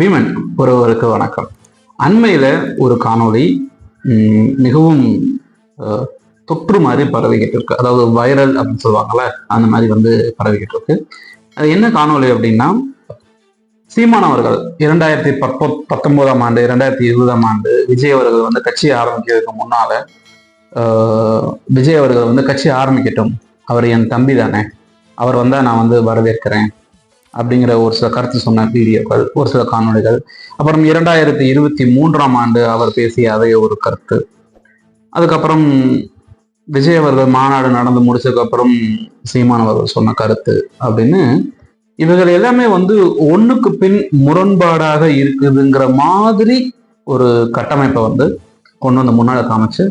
பீமன் ஒருவருக்கு வணக்கம். அண்மையில் ஒரு காணொளி மிகவும் தொற்று மாதிரி பரவிக்கிட்டு இருக்கு அதாவது வைரல் அப்படின்னு சொல்லுவாங்கல்ல அந்த மாதிரி வந்து பரவிக்கிட்டு இருக்கு அது என்ன காணொளி அப்படின்னா சீமான் அவர்கள் இரண்டாயிரத்தி பத்தொ பத்தொன்பதாம் ஆண்டு இரண்டாயிரத்தி இருபதாம் ஆண்டு விஜய் அவர்கள் வந்து கட்சி ஆரம்பிக்கிறதுக்கு முன்னால விஜய் அவர்கள் வந்து கட்சி ஆரம்பிக்கட்டும். அவர் என் தம்பி தானே. அவர் வந்தால் நான் வந்து வரவேற்கிறேன். அப்படிங்கிற ஒரு சில கருத்து சொன்ன வீடியோக்கள் ஒரு சில காணொளிகள். அப்புறம் இரண்டாயிரத்தி இருபத்தி மூன்றாம் ஆண்டு அவர் பேசிய அதே ஒரு கருத்து. அதுக்கப்புறம் விஜய் அவர்கள் மாநாடு நடந்து முடிச்சதுக்கு அப்புறம் சீமான் அவர்கள் சொன்ன கருத்து அப்படின்னு. இவர்கள் எல்லாமே வந்து ஒண்ணுக்கு பின் முரண்பாடாக இருக்குதுங்கிற மாதிரி ஒரு கட்டமைப்பை வந்து கொண்டு வந்து முன்னாடி காமிச்சு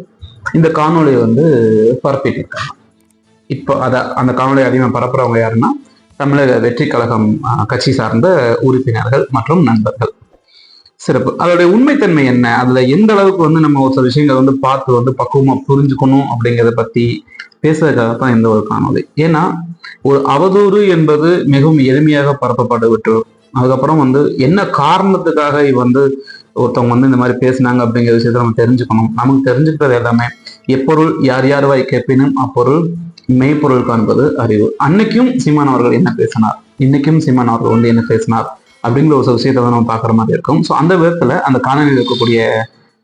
இந்த காணொளியை வந்து பரப்பிட்டு இருக்காங்க. இப்போ அதை அந்த காணொலியை அதிகமாக பரப்புறவங்க யாருன்னா தமிழக வெற்றி கழகம் அஹ், கட்சி சார்ந்த உறுப்பினர்கள் மற்றும் நண்பர்கள். சிறப்பு. அதோடைய உண்மைத்தன்மை என்ன? அதுல எந்த அளவுக்கு வந்து நம்ம ஒரு சில விஷயங்களை வந்து பார்த்து வந்து பக்குவமா புரிஞ்சுக்கணும் அப்படிங்கிறத பத்தி பேசுறதுக்காக தான் இந்த ஒரு காணொலி ஏன்னா ஒரு அவதூறு என்பது மிகவும் எளிமையாக பரப்பப்பட்டு விட்டு அதுக்கப்புறம் வந்து என்ன காரணத்துக்காக வந்து ஒருத்தவங்க வந்து இந்த மாதிரி பேசினாங்க அப்படிங்கிற விஷயத்த நம்ம தெரிஞ்சுக்கணும். நமக்கு தெரிஞ்சுக்கிறது எல்லாமே எப்பொருள் யார் யார் வாய் கேட்பினும் அப்பொருள் மெய்ப்பொருள் காண்பது அறிவு. அன்னைக்கும் சீமான் அவர்கள் என்ன பேசினார்? இன்னைக்கும் சீமான் அவர்கள் வந்து என்ன பேசினார்? அப்படிங்கிற ஒரு சில விஷயத்தை வந்து நம்ம பார்க்குற மாதிரி இருக்கும். ஸோ அந்த விதத்துல அந்த காணொலியில் இருக்கக்கூடிய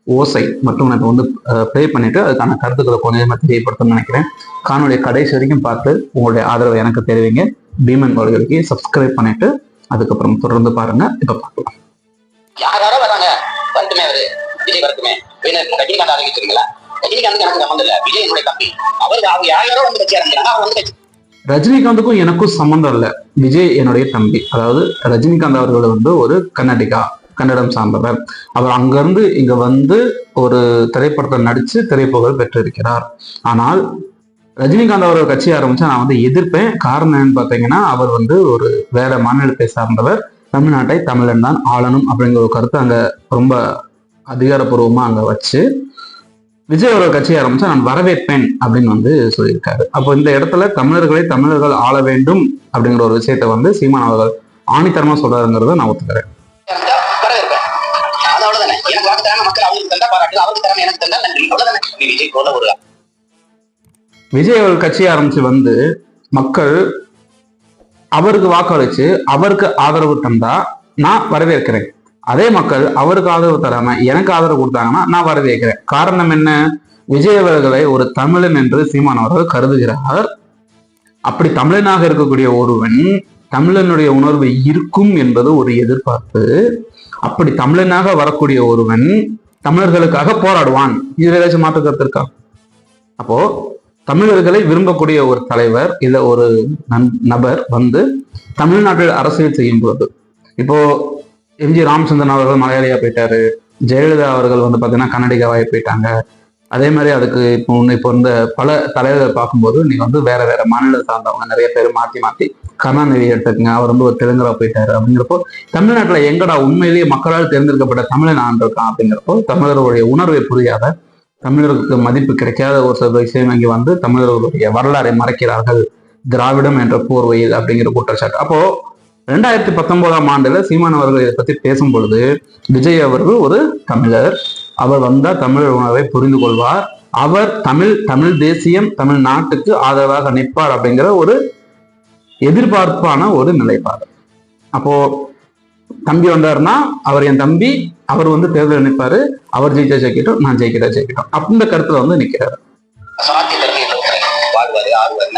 ஓசை மற்றும் நான் இப்போ வந்து ப்ளே பண்ணிட்டு அதுக்கான கருத்துக்களை கொஞ்சம் கொஞ்சமாக தெரியப்படுத்தணும்னு நினைக்கிறேன். காணொலியை கடைசி வரைக்கும் பார்த்து உங்களுடைய ஆதரவை எனக்கு தெரிவிங்க. பீமன் வாழ்களுக்கு சப்ஸ்கிரைப் பண்ணிட்டு அதுக்கப்புறம் தொடர்ந்து பாருங்க. இப்போ பார்க்கலாம். யார் யாரோ வராங்க. வரட்டுமே அவரு. விஜய் வரட்டுமே. ரஜினிகாந்த் ஆரம்பிச்சிருக்கீங்களா ரஜினிகாந்த் எனக்கு சம்மந்தம் இல்ல விஜய் என்னுடைய தம்பி அவர் அவங்க யார் யாரோ வந்து கட்சி அவங்க வந்து கட்சி ரஜினிகாந்துக்கும் எனக்கும் சம்மந்தம் இல்லை. விஜய் என்னுடைய தம்பி. அதாவது ரஜினிகாந்த் அவர்கள் வந்து ஒரு கன்னடிகா கன்னடம் சார்ந்தவர். அவர் அங்கிருந்து இங்க வந்து ஒரு திரைப்படத்தை நடிச்சு திரைப்புகழ் பெற்றிருக்கிறார். ஆனால் ரஜினிகாந்த் அவர்கள் கட்சி ஆரம்பிச்சா நான் வந்து எதிர்ப்பேன். காரணம் என்னன்னு பார்த்தீங்கன்னா அவர் வந்து ஒரு வேற மாநிலத்தை சார்ந்தவர். தமிழ்நாட்டை தமிழன் தான் ஆளணும் அப்படிங்கிற ஒரு கருத்தை அங்க ரொம்ப அதிகாரப்பூர்வமா அங்க வச்சு விஜய் அவர்கள் கட்சி ஆரம்பிச்சா நான் வரவேற்பேன் அப்படின்னு வந்து சொல்லியிருக்காரு. அப்போ இந்த இடத்துல தமிழர்களை தமிழர்கள் ஆள வேண்டும் அப்படிங்கிற ஒரு விஷயத்த வந்து சீமான் அவர்கள் ஆணித்தரமா சொல்றாருங்கிறத நான் ஒத்துக்கிறேன். விஜய் விஜய் அவர்கள் கட்சி ஆரம்பிச்சு வந்து மக்கள் அவருக்கு வாக்களிச்சு அவருக்கு ஆதரவு தந்தா நான் வரவேற்கிறேன். அதே மக்கள் அவருக்கு ஆதரவு தராம எனக்கு ஆதரவு கொடுத்தாங்கன்னா நான் வரவேற்கிறேன். காரணம் என்ன? விஜய் அவர்களை ஒரு தமிழன் என்று சீமான் அவர்கள் கருதுகிறார். அப்படி தமிழனாக இருக்கக்கூடிய ஒருவன் தமிழனுடைய உணர்வு இருக்கும் என்பது ஒரு எதிர்பார்ப்பு. அப்படி தமிழனாக வரக்கூடிய ஒருவன் தமிழர்களுக்காக போராடுவான். இதுல ஏதாச்சும் மாற்று கருத்திருக்கா அப்போ தமிழர்களை விரும்பக்கூடிய ஒரு தலைவர் இல்ல ஒரு நபர் வந்து தமிழ்நாட்டில் அரசியல் செய்யும் போது இப்போ எம்ஜி ராமச்சந்திரன் அவர்கள் மலையாளியா போயிட்டாரு. ஜெயலலிதா அவர்கள் வந்து பாத்தீங்கன்னா கன்னடிகாவாய் போயிட்டாங்க. அதே மாதிரி அதுக்கு இப்போ இப்போ இந்த பல தலைவர்களை பார்க்கும்போது நீங்க வந்து வேற வேற மாநில சார்ந்தவங்க நிறைய பேர் மாத்தி மாத்தி கருணாநிதி எடுத்துக்கங்க. அவர் வந்து ஒரு தெலுங்கரா போயிட்டாரு அப்படிங்கிறப்போ தமிழ்நாட்டுல எங்கடா உண்மையிலேயே மக்களால் தேர்ந்தெடுக்கப்பட்ட தமிழன் ஆண்டு இருக்கான் அப்படிங்கிறப்போ தமிழர்களுடைய உணர்வை புரியாத தமிழர்களுக்கு மதிப்பு கிடைக்காத ஒரு சில விஷயம் இங்கே வந்து தமிழர்களுடைய வரலாறை மறைக்கிறார்கள். திராவிடம் என்ற போர்வையில் அப்படிங்கிற குற்றச்சாட்டு. அப்போ ரெண்டாயிரத்தி பத்தொன்பதாம் ஆண்டுல சீமான் அவர்கள் இதை பத்தி பேசும் பொழுது விஜய் அவர்கள் ஒரு தமிழர். அவர் வந்தா தமிழர் உணர்வை புரிந்து கொள்வார். அவர் தமிழ் தமிழ் தேசியம் தமிழ் நாட்டுக்கு ஆதரவாக நிற்பார் அப்படிங்கிற ஒரு எதிர்பார்ப்பான ஒரு நிலைப்பாடு. அப்போ தம்பி வந்தாருன்னா அவர் என் தம்பி அவர் வந்து தேர்தல் நிற்பாரு. அவர் ஜெயிச்சா ஜெயிக்கட்டும் நான் ஜெயிக்கிறா ஜெயிக்கட்டும். அப்படின்ற கருத்துல வந்து நிக்கிறாரு.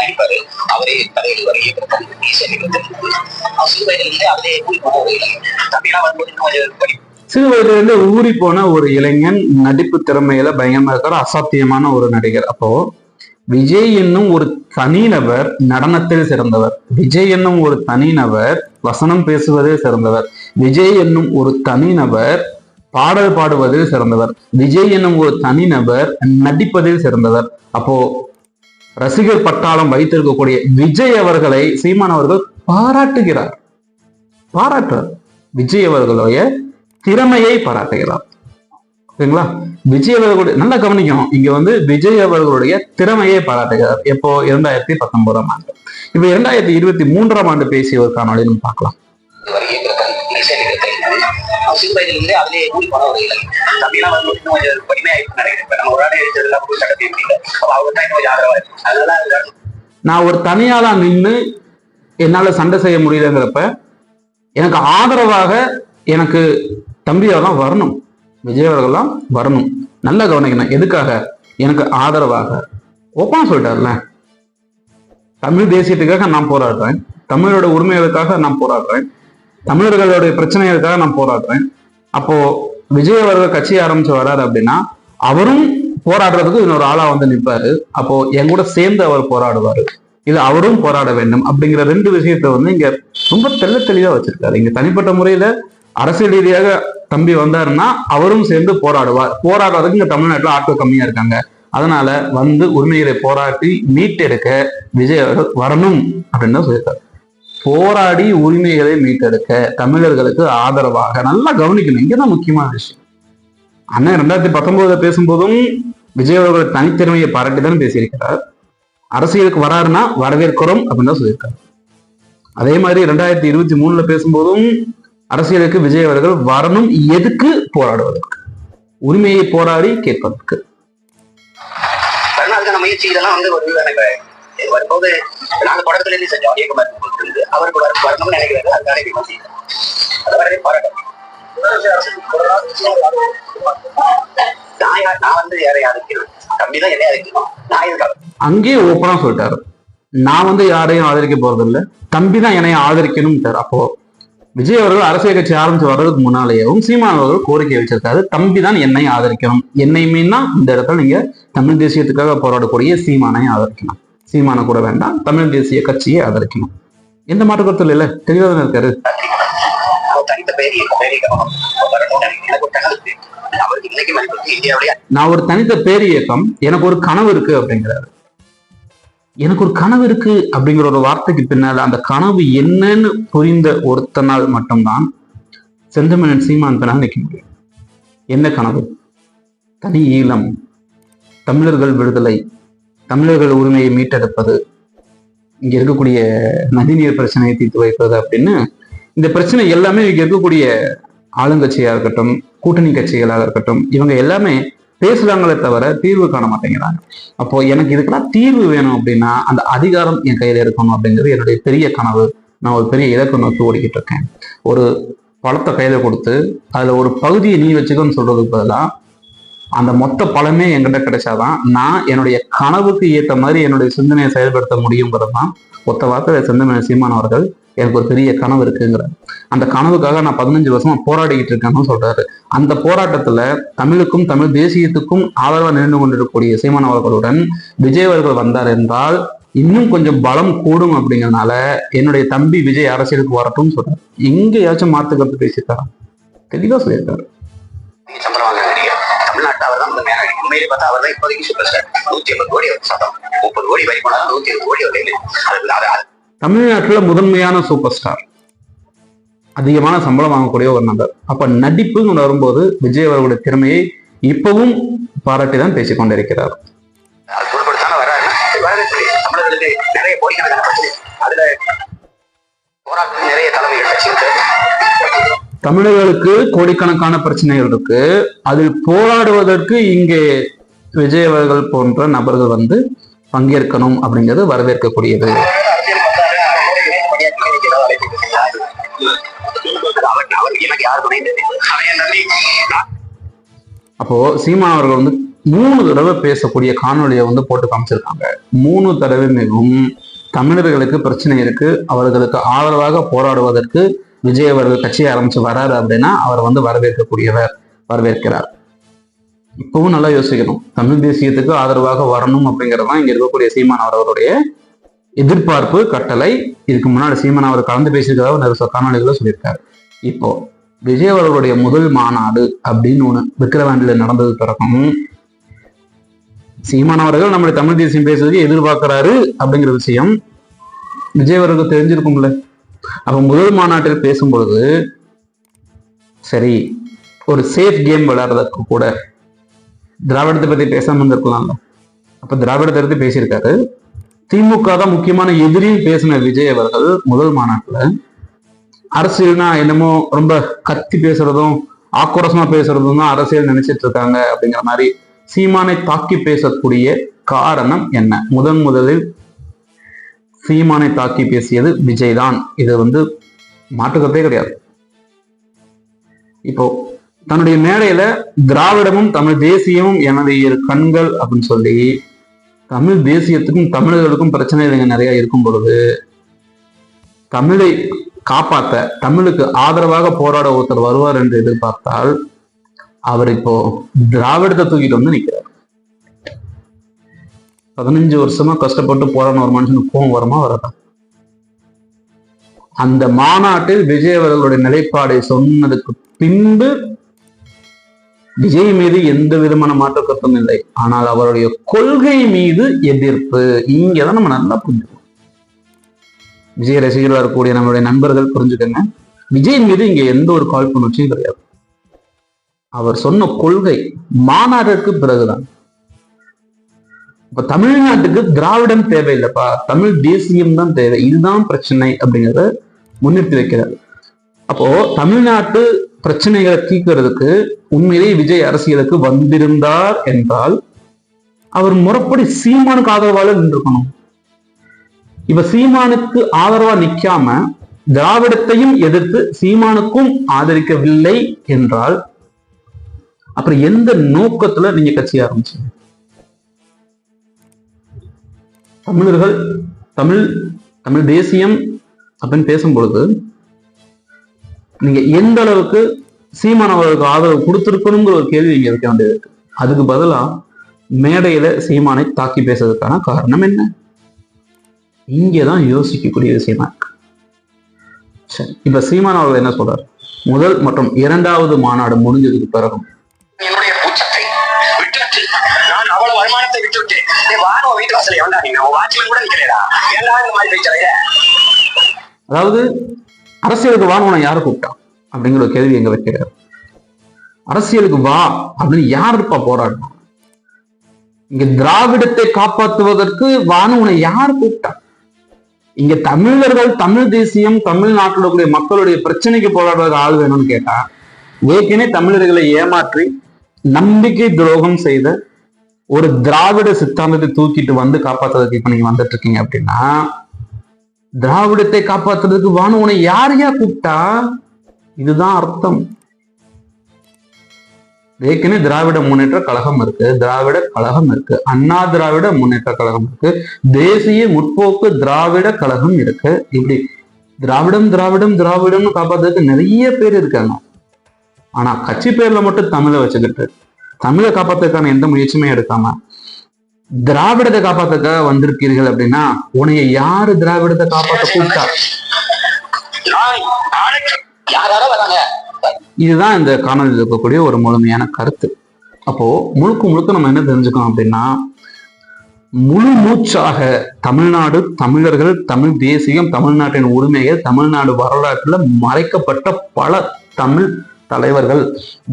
நடிப்பாரு அவரே தலையிடுவார் இயக்கத்தில் இசைக்கிறது அவர் சிறு வயதிலிருந்தே அதிலே கூலி போன தம்பியெல்லாம் வரும்போது கொஞ்சம் படி சிறு வயதுல இருந்து ஊறி போன ஒரு இளைஞன் நடிப்பு திறமையில பயங்கரமா இருக்கிற அசாத்தியமான ஒரு நடிகர். அப்போ விஜய் என்னும் ஒரு தனிநபர் நடனத்தில் சிறந்தவர். விஜய் என்னும் ஒரு தனிநபர் வசனம் பேசுவதில் சிறந்தவர். விஜய் என்னும் ஒரு தனிநபர் பாடல் பாடுவதில் சிறந்தவர். விஜய் என்னும் ஒரு தனிநபர் நடிப்பதில் சிறந்தவர். அப்போ ரசிகர் பட்டாளம் வைத்திருக்கக்கூடிய விஜய் அவர்களை சீமான் அவர்கள் பாராட்டுகிறார். பாராட்டுறார். விஜய் அவர்களுடைய திறமையை பாராட்டுகிறார். ஓகேங்களா விஜய் அவர்களுடைய நல்லா கவனிக்கணும். இங்க வந்து விஜய் அவர்களுடைய திறமையை பாராட்டுகிறார். எப்போ? இரண்டாயிரத்தி பத்தொன்பதாம் ஆண்டு. இப்ப இரண்டாயிரத்தி இருபத்தி மூன்றாம் ஆண்டு பேசிய ஒரு காணொலி நம்ம பார்க்கலாம். இதுவரை இயக்கத்தில் இசைக்கிறது சிறு வயதிலிருந்தே அதிலே ஊறி இல்லை தம்பியெல்லாம் வந்து இன்னும் கொஞ்சம் நினைக்கிறேன் நம்ம ஒரு ஆளே சட்டத்தை அவங்க தான் இன்னும் கொஞ்சம் இருக்கு அதனால நான் ஒரு தனியாளா நின்று என்னால சண்டை செய்ய முடியலங்கிறப்ப எனக்கு ஆதரவாக எனக்கு தம்பியாக வரணும். விஜய் அவர்கள்லாம் வரணும். நல்லா கவனிக்கணும். எதுக்காக? எனக்கு ஆதரவாக. ஓப்பனா சொல்லிட்டார்ல. தமிழ் தேசியத்துக்காக நான் போராடுறேன். தமிழோட உரிமைகளுக்காக நான் போராடுறேன். தமிழர்களுடைய பிரச்சனைகளுக்காக நான் போராடுறேன். அப்போ விஜய் அவர்கள் கட்சி ஆரம்பிச்சு வராரு அப்படின்னா அவரும் போராடுறதுக்கு இன்னொரு ஆளா வந்து நிற்பாரு அப்போ என் கூட சேர்ந்து அவர் போராடுவாரு. இது அவரும் போராட வேண்டும் அப்படிங்கிற ரெண்டு விஷயத்த வந்து இங்க ரொம்ப தெல்ல தெளிவா வச்சிருக்காரு. இங்க தனிப்பட்ட முறையில அரசியல் ரீதியாக தம்பி வந்தாருன்னா அவரும் சேர்ந்து போராடுவார். போராடுறதுக்கு இங்க தமிழ்நாட்டுல ஆட்கள் கம்மியா இருக்காங்க. அதனால வந்து உரிமைகளை போராட்டி மீட்டெடுக்க விஜய் அவர்கள் வரணும் அப்படின்னு தான் சொல்லியிருக்காரு. போராடி உரிமைகளை மீட்டெடுக்க தமிழர்களுக்கு ஆதரவாக நல்லா கவனிக்கணும். இங்கதான் முக்கியமான விஷயம். அண்ணன் ரெண்டாயிரத்தி பத்தொன்பதுல பேசும்போதும் விஜய் அவர்கள் தனித்திறமையை பாராட்டி தான் பேசியிருக்கிறார். அரசியலுக்கு வராருன்னா வரவேற்கிறோம் அப்படின்னு தான் சொல்லியிருக்காரு. அதே மாதிரி ரெண்டாயிரத்தி இருபத்தி மூணுல பேசும்போதும் அரசியலுக்கு விஜய் அவர்கள் வரணும். எதுக்கு? போராடுவதற்கு. உரிமையை போராடி கேட்பதற்கு. முயற்சி இதெல்லாம் வந்து ஒரு எனக்கு இது வரும்போது நாங்க தொடக்கத்துல இருந்து செஞ்சோம் இயக்குமர் இருந்து அவருக்கு வர வரணும்னு நினைக்கிறாரு. அழைப்பு விமர்சி அது வரவே பாராட்டம் நான் நான் வந்து யாரை ஆதரிக்கிறேன் தம்பி தான் என்னை ஆதரிக்கணும் நான் இதுக்காக அங்கேயே ஓப்பனா சொல்லிட்டாரு. நான் வந்து யாரையும் ஆதரிக்க போறது இல்ல தம்பி தான் என்னைய ஆதரிக்கணும் அப்போ விஜய் அவர்கள் அரசியல் கட்சி ஆரம்பிச்சு வர்றதுக்கு முன்னாலேயும் சீமான் அவர்கள் கோரிக்கை வச்சிருக்காரு. தம்பி தான் என்னை ஆதரிக்கணும். என்னை மீன்னா இந்த இடத்துல நீங்க தமிழ் தேசியத்துக்காக போராடக்கூடிய சீமானை ஆதரிக்கணும். சீமான கூட வேண்டாம். தமிழ் தேசிய கட்சியை ஆதரிக்கணும். எந்த மாற்று கருத்துல இல்ல? தெளிவா இருக்காரு எனக்கு ஒரு கனவு இருக்கு. நான் ஒரு தனித்த பேர் இயக்கம். எனக்கு ஒரு கனவு இருக்கு அப்படிங்கிறாரு. எனக்கு ஒரு கனவு இருக்கு அப்படிங்கிற ஒரு வார்த்தைக்கு பின்னால அந்த கனவு என்னன்னு புரிந்த ஒருத்தனால் மட்டும்தான் செந்தமிழன் சீமான் பின்னால் நிற்க முடியும். என்ன கனவு? தனி ஈழம். தமிழர்கள் விடுதலை. தமிழர்கள் உரிமையை மீட்டெடுப்பது இங்க இருக்கக்கூடிய நதிநீர் பிரச்சனையை தீர்த்து வைப்பது அப்படின்னு இந்த பிரச்சனை எல்லாமே இங்க இருக்கக்கூடிய ஆளுங்கட்சியா இருக்கட்டும் கூட்டணி கட்சிகளாக இருக்கட்டும் இவங்க எல்லாமே பேசுறாங்களே தவிர தீர்வு காண மாட்டேங்கிறாங்க. அப்போ எனக்கு இதுக்கெல்லாம் தீர்வு வேணும் அப்படின்னா அந்த அதிகாரம் என் கையில இருக்கணும் அப்படிங்கிறது என்னுடைய பெரிய கனவு. நான் ஒரு பெரிய இலக்கு நோக்கி ஓடிக்கிட்டு இருக்கேன். ஒரு பழத்தை கையில கொடுத்து அதுல ஒரு பகுதியை நீ வச்சுக்கோன்னு சொல்றதுக்கு பதிலாக அந்த மொத்த பழமே என்கிட்ட கிடைச்சாதான் நான் என்னுடைய கனவுக்கு ஏத்த மாதிரி என்னுடைய சிந்தனையை செயல்படுத்த முடியுங்கிறது தான் ஒத்த வார்த்தை சிந்தனை சீமான் அவர்கள் எனக்கு ஒரு பெரிய கனவு இருக்குங்கிற. அந்த கனவுக்காக நான் பதினஞ்சு வருஷமா போராடிக்கிட்டு இருக்கேன்னு சொல்றாரு. அந்த போராட்டத்துல தமிழுக்கும் தமிழ் தேசியத்துக்கும் ஆதரவா நின்று கொண்டிருக்கக்கூடிய சீமான் அவர்களுடன் விஜய் அவர்கள் வந்தார் என்றால் இன்னும் கொஞ்சம் பலம் கூடும் அப்படிங்கறதுனால என்னுடைய தம்பி விஜய் அரசியலுக்கு வரட்டும்னு சொல்றாரு. எங்கேயாச்சும் மாத்துக்கிறது கருத்து பேசியிருக்காரா? தெளிவா சொல்லியிருக்காரு. உண்மையிலே பார்த்தா அவர் தான் இப்போதைக்கு சூப்பர் ஸ்டார் நூத்தி ஐம்பது கோடி அவர் சம்பளம் முப்பது கோடி வரி போனாலும் நூத்தி இருபது கோடி அவர் தமிழ்நாட்டுல முதன்மையான சூப்பர் ஸ்டார் அதிகமான சம்பளம் வாங்கக்கூடிய ஒரு நபர். அப்ப நடிப்புன்னு வரும்போது விஜய் அவர்களுடைய திறமையை இப்பவும் பாராட்டி தான் பேசிக் கொண்டிருக்கிறார். அது பொருட்படுத்தாம வராருன்னா வரவேற்று தமிழர்களுக்கு நிறைய பிரச்சனை அதுல போராட்டம் நிறைய தலைமைகள் தமிழர்களுக்கு கோடிக்கணக்கான பிரச்சனைகள் இருக்கு. அதில் போராடுவதற்கு இங்கே விஜய் அவர்கள் போன்ற நபர்கள் வந்து பங்கேற்கணும் அப்படிங்கிறது வரவேற்கக்கூடியது. அவருக்கு அப்போ சீமான் அவர்கள் வந்து மூணு தடவை பேசக்கூடிய காணொலியை வந்து போட்டு காமிச்சிருக்காங்க. மூணு தடவை மிகவும் தமிழர்களுக்கு பிரச்சனை இருக்கு. அவர்களுக்கு ஆதரவாக போராடுவதற்கு விஜய் அவர்கள் கட்சியை ஆரம்பிச்சு வராரு அப்படின்னா அவர் வந்து வரவேற்கக்கூடியவர் வரவேற்கிறார். இப்பவும் நல்லா யோசிக்கணும். தமிழ் தேசியத்துக்கு ஆதரவாக வரணும் அப்படிங்கறதுதான் இங்க இருக்கக்கூடிய சீமான் அவர்களுடைய எதிர்பார்ப்பு கட்டளை. இதுக்கு முன்னாடி சீமான் அவர் கலந்து பேசியிருக்கிறதா நிறைய காணொலிகளை சொல்லியிருக்காரு. இப்போ விஜய் அவர்களுடைய முதல் மாநாடு அப்படின்னு ஒண்ணு விக்கிரவாண்டில நடந்தது பிறகும் சீமான் அவர்கள் நம்முடைய தமிழ் தேசியம் பேசுறதுக்கு எதிர்பார்க்கிறாரு அப்படிங்கிற விஷயம் விஜய் அவர்களுக்கு தெரிஞ்சிருக்கும்ல. அப்போ முதல் மாநாட்டில் பேசும்பொழுது சரி ஒரு சேஃப் கேம் விளையாடுறதுக்கு கூட திராவிடத்தை பற்றி பேசாமல் இருந்திருக்கலாம்ல. அப்போ திராவிடத்தை எடுத்து பேசியிருக்காரு. திமுக தான் முக்கியமான எதிரியும் பேசின விஜய் அவர்கள் முதல் மாநாட்டில் அரசியல்னா என்னமோ ரொம்ப கத்தி பேசுறதும் ஆக்ரோஷமா பேசுறதும் தான் அரசியல் நினைச்சிட்டு இருக்காங்க அப்படிங்கிற மாதிரி சீமானை தாக்கி பேசக்கூடிய காரணம் என்ன? முதன் முதலில் சீமானை தாக்கி பேசியது விஜய் தான் இது வந்து மாற்றுக்கிறதே கிடையாது. இப்போ தன்னுடைய மேடையில திராவிடமும் தமிழ் தேசியமும் எனது இரு கண்கள் அப்படின்னு சொல்லி தமிழ் தேசியத்துக்கும் தமிழர்களுக்கும் பிரச்சனைகள் நிறைய இருக்கும் பொழுது தமிழை காப்பாத்த தமிழுக்கு ஆதரவாக போராட ஒருத்தர் வருவார் என்று எதிர்பார்த்தால் அவர் இப்போ திராவிடத்தை தூக்கிட்டு வந்து நிக்கிறார். பதினஞ்சு வருஷமா கஷ்டப்பட்டு போராடின ஒரு மனுஷனுக்கு கோவம் வருமா வரதா? அந்த மாநாட்டில் விஜய் அவர்களுடைய நிலைப்பாடை சொன்னதுக்கு பின்பு விஜய் மீது எந்த விதமான மாற்ற கருத்தும் இல்லை. ஆனால் அவருடைய கொள்கை மீது எதிர்ப்பு. இங்கதான் நம்ம நல்லா புரிஞ்சுக்கணும். விஜய் ரசிகர்களாக இருக்கக்கூடிய நம்மளுடைய நண்பர்கள் புரிஞ்சுக்கங்க. விஜய் மீது இங்க எந்த ஒரு காழ்ப்புணர்ச்சியும் கிடையாது. அவர் சொன்ன கொள்கை மாநாட்டிற்கு பிறகுதான். இப்ப தமிழ்நாட்டுக்கு திராவிடம் தேவையில்லைப்பா. தமிழ் தேசியம் தான் தேவை. இதுதான் பிரச்சனை அப்படிங்கிறத முன்னிறுத்தி வைக்கிறார். அப்போ தமிழ்நாட்டு பிரச்சனைகளை தீர்க்கிறதுக்கு உண்மையிலேயே விஜய் அரசியலுக்கு வந்திருந்தார் என்றால் அவர் முறைப்படி சீமானுக்கு ஆதரவால நின்றுக்கணும். இப்ப சீமானுக்கு ஆதரவா நிக்காம திராவிடத்தையும் எதிர்த்து சீமானுக்கும் ஆதரிக்கவில்லை என்றால் அப்புறம் எந்த நோக்கத்துல நீங்க கட்சி ஆரம்பிச்சீங்க? தமிழர்கள் தமிழ் தமிழ் தேசியம் அப்படின்னு பேசும் பொழுது நீங்க எந்த அளவுக்கு சீமான் அவர்களுக்கு ஆதரவு கொடுத்திருக்கணுங்கிற ஒரு கேள்வி இங்க வைக்க வேண்டியது இருக்கு. அதுக்கு பதிலா மேடையில சீமானை தாக்கி பேசுறதுக்கான காரணம் என்ன? இங்கேதான் யோசிக்கக்கூடிய விஷயமா இருக்கு சரி இப்ப சீமான் அவர்கள் என்ன சொல்றாரு? முதல் மற்றும் இரண்டாவது மாநாடு முடிஞ்சதுக்கு பிறகும் வாரம் ஏண்டா நீ உன் வாட்ச்மேன் கூட நிக்கிறேடா ஏண்டா இந்த மாதிரி பேசுறீங்க அதாவது அரசியலுக்கு வா உன யாரு கூப்பிட்டான் அப்படிங்கிற ஒரு கேள்வி எங்க வைக்கிறார். அரசியலுக்கு வா அப்படின்னு யார் இருப்பா போராடணும் இங்க திராவிடத்தை காப்பாற்றுவதற்கு வான்னு உன்னை யார் கூப்பிட்டா? இங்க தமிழர்கள் தமிழ் தேசியம் தமிழ்நாட்டில் இருக்கக்கூடிய மக்களுடைய பிரச்சனைக்கு போராடுறதுக்கு ஆள் வேணும்னு கேட்டா ஏற்கனவே தமிழர்களை ஏமாற்றி நம்பிக்கை துரோகம் செய்த ஒரு திராவிட சித்தாந்தத்தை தூக்கிட்டு வந்து காப்பாத்துறதுக்கு இப்ப நீங்க வந்துட்டு இருக்கீங்க அப்படின்னா திராவிடத்தை காப்பாத்துறதுக்கு வானு யாரையா யார் கூப்பிட்டா இதுதான் அர்த்தம். ஏற்கனவே திராவிட முன்னேற்ற கழகம் இருக்கு திராவிட கழகம் இருக்கு அண்ணா திராவிட முன்னேற்ற கழகம் இருக்கு தேசிய முற்போக்கு திராவிட கழகம் இருக்கு. இப்படி திராவிடம் திராவிடம் திராவிடம்னு காப்பாத்துறதுக்கு நிறைய பேர் இருக்காங்க. ஆனா கட்சி பேர்ல மட்டும் தமிழை வச்சுக்கிட்டு தமிழை காப்பாத்துறதுக்கான எந்த முயற்சியுமே எடுக்காம திராவிடத்தை காப்பாத்துக்காக வந்திருக்கீர்கள் அப்படின்னா உன்னைய யாரு திராவிடத்தை காப்பாத்த கூப்பிட்டா? இதுதான் இந்த காணொலியில் இருக்கக்கூடிய ஒரு முழுமையான கருத்து. அப்போ முழுக்க முழுக்க நம்ம என்ன தெரிஞ்சுக்கணும் அப்படின்னா முழு மூச்சாக தமிழ்நாடு தமிழர்கள் தமிழ் தேசியம் தமிழ்நாட்டின் உரிமைகள் தமிழ்நாடு வரலாற்றுல மறைக்கப்பட்ட பல தமிழ் தலைவர்கள்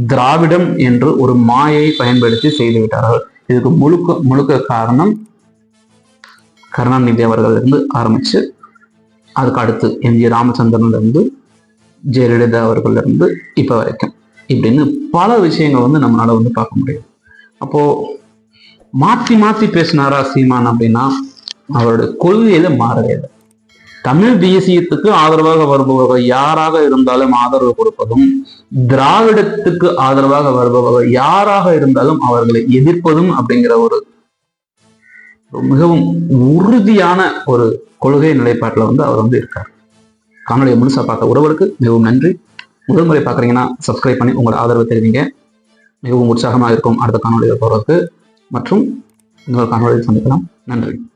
திராவிடம் என்று ஒரு மாயை பயன்படுத்தி செய்துவிட்டார்கள் இதுக்கு முழுக்க முழுக்க காரணம் கருணாநிதி அவர்கள் இருந்து ஆரம்பிச்சு அதுக்கு அடுத்து எம் ஜி ராமச்சந்திரன்ல இருந்து ஜெயலலிதா அவர்கள்ல இருந்து இப்ப வரைக்கும். இப்படின்னு பல விஷயங்கள் வந்து நம்மளால வந்து பார்க்க முடியும். அப்போ மாத்தி மாத்தி பேசினாரா சீமான் அப்படின்னா அவருடைய கொள்கையில மாறவே இல்லை. தமிழ் தேசியத்துக்கு ஆதரவாக வருபவர்கள் யாராக இருந்தாலும் ஆதரவு கொடுப்பதும் திராவிடத்துக்கு ஆதரவாக வருபவர்கள் யாராக இருந்தாலும் அவர்களை எதிர்ப்பதும் அப்படிங்கிற ஒரு மிகவும் உறுதியான ஒரு கொள்கை நிலைப்பாட்டில் வந்து அவர் வந்து இருக்கார். காணொலியை முழுசாக பார்த்த உறவுகளுக்கு மிகவும் நன்றி. முதல் முறை பார்க்குறீங்கன்னா சப்ஸ்கிரைப் பண்ணி உங்களோட ஆதரவு தெரிவிங்க. மிகவும் உற்சாகமாக இருக்கும் அடுத்த காணொலியில் போகிறதுக்கு மற்றும் இன்னொரு காணொலியில் சந்திக்கலாம். நன்றி.